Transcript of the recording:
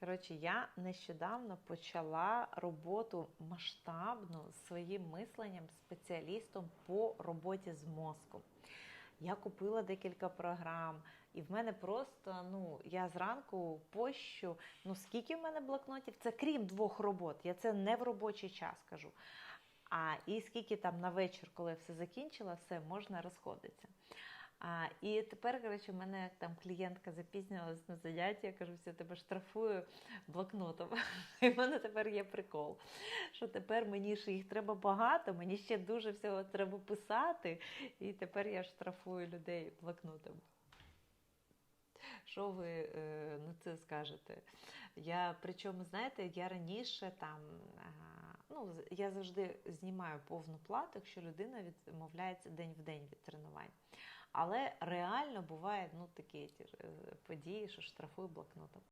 Коротше, я нещодавно почала роботу масштабну з своїм мисленням спеціалістом по роботі з мозком. Я купила декілька програм, і в мене просто ну я зранку пощу. Ну скільки в мене блокнотів? Це крім двох робот. Я це не в робочий час кажу. А і скільки там на вечір, коли все закінчила, все можна розходитися. А, І тепер, коротше, в мене там клієнтка запізнювалась на заняття, я кажу, все, тебе штрафую блокнотом. І в мене тепер є прикол, що тепер мені ж їх треба багато, мені ще дуже всього треба писати, і тепер я штрафую людей блокнотом. Що ви е, на це скажете? Я причому, знаєте, я раніше там, ну, я завжди знімаю повну плату, якщо людина відмовляється день в день від тренувань. Але реально бувають ну, такі ті ж, е, події, що штрафую блокнотом.